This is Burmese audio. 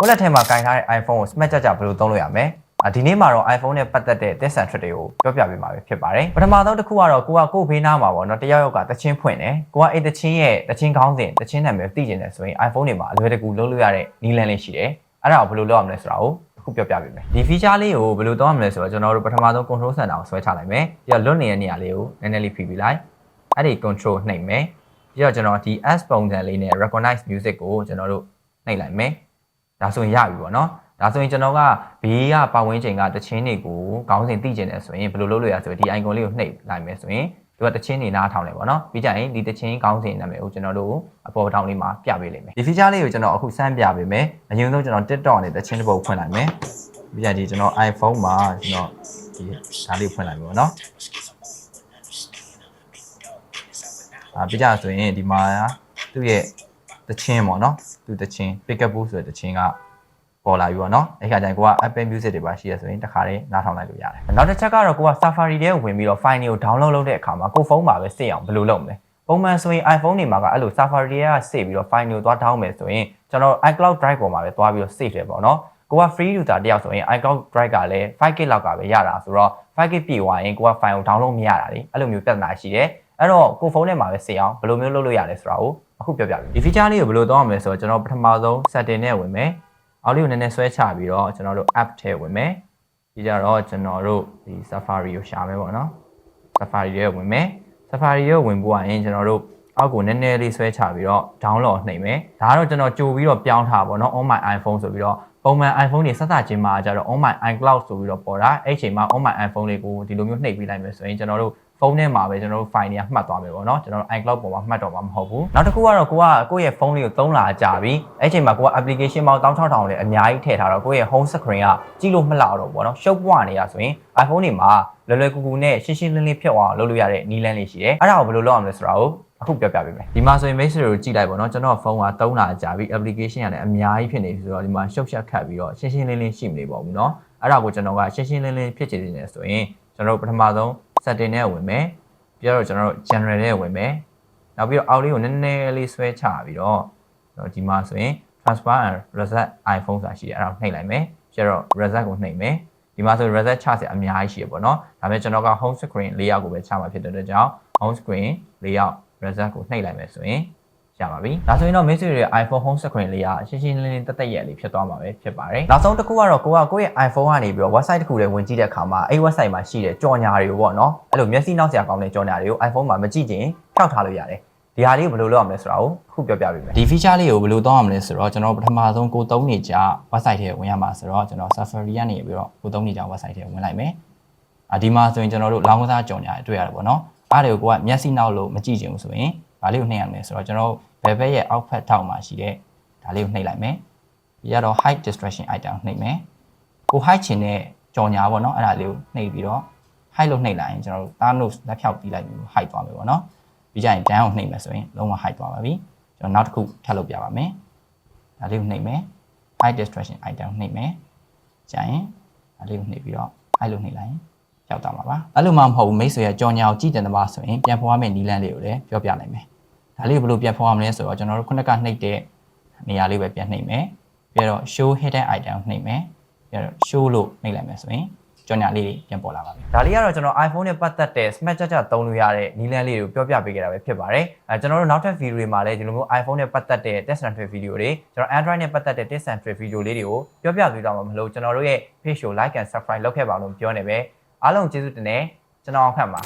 wallet ထဲမှာကင်ထားတဲ့ iPhone ကို smart ကြကြဘယ်လိုသုံးလို့ရမလဲအာဒီနေ့မှာတော့ iPhone နဲ့ပတ်သက်တဲ့ tips and tricks တွေကိုပြောပြပေးမှာပဲဖြစ်ပါတယ်ပထမဆုံးတစ်ခုကတော့ကိုကကိုယ့်ဘေးနားမှာပေါ့နော်တယောက်ယောက်ကတချင်းဖွင့်တယ်ကိုကအဲ့တချင်းရဲ့တချင်းခေါင်းစဉ်တချင်းနာမည်သိကျင်တယ်ဆိုရင် iPhone တွေမှာအလွယ်တကူလုပ်လို့ရတဲ့နည်းလမ်းလေးရှိတယ်အဲ့ဒါကိုဘယ်လိုလုပ်ရမလဲဆိုတာကိုအခုပြောပြပေးမယ်ဒီ feature လေးကိုဘယ်လိုသုံးရမလဲဆိုတော့ကျွန်တော်တို့ပထမဆုံး control center ကိုဆွဲချလိုက်မယ်ပြီးတော့လွတ်နေတဲ့နေရာလေးကိုနည်းနည်းလေးဖိပြီးလိုက်အဲ့ဒီ control နှိပ်မယ်ပြီးတော့ကျွန်တော်ဒီ S ပုံစံလေးနဲ့ recognize music ကိုကျွန်တော်တို့နှိပ်လိုက်မယ် ဒါဆိုရင်ရပြီပေါ့နော်ဒါဆိုရင်ကျွန်တော်ကဘေးကပတ်ဝန်းကျင်ကတချင်းတွေကိုခေါင်းစဉ်သိကျင်တယ်ဆိုရင်ဘယ်လိုလုပ်လို့ရဆိုရင်ဒီ icon လေးကိုနှိပ်လိုက်မယ်ဆိုရင်သူကတချင်းနေနားထောင်တယ်ပေါ့နော်ပြီးကြရင်ဒီတချင်းခေါင်းစဉ်နာမည်ကိုကျွန်တော်တို့အပေါ်တောင်လေးမှာပြပေးလိမ့်မယ်ဒီ feature လေးကိုကျွန်တော်အခုစမ်းပြပေးမယ်အရင်ဆုံးကျွန်တော် TikTok နဲ့တချင်းတစ်ပုတ်ဖွင့်လိုက်မယ်ပြီးကြဒီကျွန်တော် iPhone မှာကျွန်တော်ဒီဒါလေးဖွင့်လိုက်ပြီပေါ့နော်အာပြီးကြဆိုရင်ဒီမှာသူ့ရဲ့ တချင်းပေါ့နော်သူ့တချင်း pick up ဆိုတဲ့တချင်းကပေါ်လာပြီပေါ့နော်အဲ့ခါကျရင်ကိုက Apple Music တွေပါရှိရဆိုရင်တခါလေးနားထောင်လိုက်လို့ရတယ်နောက်တစ်ချက်ကတော့ကိုက Safari ထဲကိုဝင်ပြီးတော့ file တွေကို download လုပ်တဲ့အခါမှာကိုဖုန်းမှာပဲစေ့အောင်ဘယ်လိုလုပ်မလဲပုံမှန်ဆိုရင် iPhone တွေမှာကအဲ့လို Safari တွေကစေ့ပြီးတော့ file တွေကိုသွား down မယ်ဆိုရင်ကျွန်တော် iCloud Drive ပေါ်မှာပဲသွားပြီးတော့ save တယ်ပေါ့နော်ကိုက free user တယောက်ဆိုရင် iCloud Drive ကလည်း 5GB လောက်ကပဲရတာဆိုတော့ 5GB ပြည့်သွားရင်ကိုက file ကို download မရတာလေအဲ့လိုမျိုးပြဿနာရှိတယ်အဲ့တော့ကိုဖုန်းထဲမှာပဲစေအောင်ဘယ်လိုမျိုးလုပ်လို့ရလဲဆိုတာကို အခုပြောပြပြီဒီ feature လေးကိုဘယ်လိုသုံးရမလဲဆိုတော့ကျွန်တော်ပထမဆုံး setting နဲ့ဝင်မယ်အောက်လေးကိုနည်းနည်းဆွဲချပြီးတော့ကျွန်တော်တို့ app ထဲဝင်မယ်ပြီးကြတော့ကျွန်တော်တို့ဒီ Safari ကိုရှာမယ်ပေါ့နော် Safari ထဲဝင်မယ် Safari ထဲဝင်ဖို့ကရင်ကျွန်တော်တို့အောက်ကိုနည်းနည်းလေးဆွဲချပြီးတော့ download နှိပ်မယ်ဒါကတော့ကျွန်တော်ကြိုပြီးတော့ပြောင်းထားပါတော့ on my iPhone ဆိုပြီးတော့ပုံမှန် iPhone တွေဆက်စချင်းမှာကြတော့ on my iCloud ဆိုပြီးတော့ပေါ်တာအဲ့ချိန်မှာ on my iPhone လေးကိုဒီလိုမျိုးနှိပ်ပြီးလိုက်မယ်ဆိုရင်ကျွန်တော်တို့ ဖုန်းထဲမှာပဲကျွန်တော်တို့ file တွေကမှတ်သွားမယ်ပေါ့နော်ကျွန်တော်တို့ iCloud ပေါ်မှာမှတ်တော့မှာမဟုတ်ဘူးနောက်တစ်ခုကတော့ကိုကကိုယ့်ရဲ့ဖုန်းလေးကိုသုံးလာကြပြီအဲ့ချိန်မှာကိုက application ပေါင်း16000လေးအများကြီးထည့်ထားတော့ကိုယ့်ရဲ့ home screen ကကြည့်လို့မလှတော့ဘူးပေါ့နော်ရှုပ်ပွားနေတာဆိုရင် iPhone တွေမှာလွယ်လွယ်ကူကူနဲ့ရှင်းရှင်းလင်းလင်းဖြစ်အောင်လုပ်လို့ရတဲ့နည်းလမ်းလေးရှိတယ်အဲ့ဒါကိုဘယ်လိုလုပ်အောင်လဲဆိုတာကိုအခုပြောပြပေးမယ်ဒီမှာဆိုရင် message ကိုကြည့်လိုက်ပေါ့နော်ကျွန်တော်ဖုန်းကသုံးလာကြပြီ application ကလည်းအများကြီးဖြစ်နေပြီဆိုတော့ဒီမှာရှုပ်ရှက်ခတ်ပြီးတော့ရှင်းရှင်းလင်းလင်းရှိမနေပါဘူးเนาะအဲ့ဒါကိုကျွန်တော်ကရှင်းရှင်းလင်းလင်းဖြစ်ချင်နေတယ်ဆိုရင်ကျွန်တော်တို့ပထမဆုံး setting နဲ့ဝင်မယ်ပြီးတော့ကျွန်တော်တို့ general နဲ့ဝင်မယ်နောက်ပြီးတော့အောက်လေးကိုနည်းနည်းလေးဆွဲချပြီးတော့တော့ဒီမှာဆိုရင် transfer and reset iPhone ဆိုတာရှိတယ်အဲ့ဒါကိုနှိပ်လိုက်မယ်ပြီးတော့ reset ကိုနှိပ်မယ်ဒီမှာဆို reset ချစရာအများကြီးရှိရပေါ့နော်ဒါပေမဲ့ကျွန်တော်က home screen layout ကိုပဲချမှာဖြစ်တဲ့အတွက်ကြောင့် home screen layout reset ကိုနှိပ်လိုက်မယ်ဆိုရင် ရပါပြီ။ဒါဆိုရင်တော့ message ရဲ့ iPhone home screen လေးကရှင်းရှင်းလင်းလင်းတက်တက်ရက်လေးဖြစ်သွားမှာပဲဖြစ်ပါတယ်။နောက်ဆုံးတစ်ခုကတော့ကိုကကိုယ့်ရဲ့ iPhone ကနေပြီးတော့ website တစ်ခုလေးဝင်ကြည့်တဲ့အခါမှာအဲ့ website မှာရှိတဲ့ကြော်ညာတွေကိုပေါ့နော်။အဲ့လိုမျက်စိနောက်စရာကောင်းတဲ့ကြော်ညာတွေကို iPhone မှာမကြည့်ချင်ဖြောက်ထားလို့ရတယ်။ဒီဟာလေးကိုဘယ်လိုလုပ်ရမလဲဆိုတာကိုအခုပြောပြပေးမယ်။ဒီ feature လေးကိုဘယ်လိုသုံးရမလဲဆိုတော့ကျွန်တော်ပထမဆုံးကိုသုံးနေကြ website ထဲဝင်ရမှာဆိုတော့ကျွန်တော် Safari ကနေပြီးတော့ကိုသုံးနေကြ website ထဲဝင်လိုက်မယ်။အာဒီမှာဆိုရင်ကျွန်တော်တို့လောင်းကစားကြော်ညာတွေတွေ့ရတယ်ပေါ့နော်။အားတွေကိုကမျက်စိနောက်လို့မကြည့်ချင်ဘူးဆိုရင် ဒါလေးကိုနှိပ်ရမယ်ဆိုတော့ကျွန်တော်ဘယ်ဘက်ရဲ့အောက်ဖက်ထောက်မှာရှိတဲ့ဒါလေးကိုနှိပ်လိုက်မယ်ပြီးတော့ height distraction item နှိပ်မယ်ကို height ချင်တဲ့ကြော်ညာပေါ့နော်အဲ့ဒါလေးကိုနှိပ်ပြီးတော့ height လို့နှိပ်လိုက်ရင်ကျွန်တော်တို့ thumb nose လက်ဖြောက်ပြီးလိုက်ပြီး height သွားမယ်ပေါ့နော်ပြီးကြရင် down ကိုနှိပ်မယ်ဆိုရင်လုံးဝ height သွားပါပြီကျွန်တော်နောက်တစ်ခုထပ်လုပ်ပြပါမယ်ဒါလေးကိုနှိပ်မယ် height distraction item နှိပ်မယ်ကြာရင်ဒါလေးကိုနှိပ်ပြီးတော့ height လို့နှိပ်လိုက်ရင် ရောက်သွားမှာပါအဲ့လိုမှမဟုတ်ဘူးမိတ်ဆွေရဲ့ကြော်ညာကိုကြည့်တယ်တပါဆိုရင်ပြန်ဖွားမယ့်နီလန်းလေးကိုလည်းပြောပြနိုင်မယ်ဒါလေးကိုဘယ်လိုပြန်ဖွားရမလဲဆိုတော့ကျွန်တော်တို့ခုနကနှိပ်တဲ့နေရာလေးပဲပြန်နှိပ်မယ်ပြီးတော့ show hidden item နှိပ်မယ်ပြီးတော့ show လို့နှိပ်လိုက်မယ်ဆိုရင်ကြော်ညာလေးတွေပြန်ပေါ်လာပါပြီဒါလေးကတော့ကျွန်တော် iPhone နဲ့ပတ်သက်တဲ့ smart ကြကြသုံးလို့ရတဲ့နီလန်းလေးတွေကိုပြောပြပေးခဲ့တာပဲဖြစ်ပါတယ်အဲကျွန်တော်တို့နောက်ထပ် video တွေမှာလည်းဒီလိုမျိုး iPhone နဲ့ပတ်သက်တဲ့ test and trick video တွေကျွန်တော် Android နဲ့ပတ်သက်တဲ့ test and trick video လေးတွေကိုပြောပြပေးတော့မှာမလို့ကျွန်တော်တို့ရဲ့ page ကို like and subscribe လုပ်ခဲ့ပါလို့ပြောနေပဲ အားလုံးကျေးဇူးတင်တယ်ကျွန်တော်အောင်ခန့်ပါ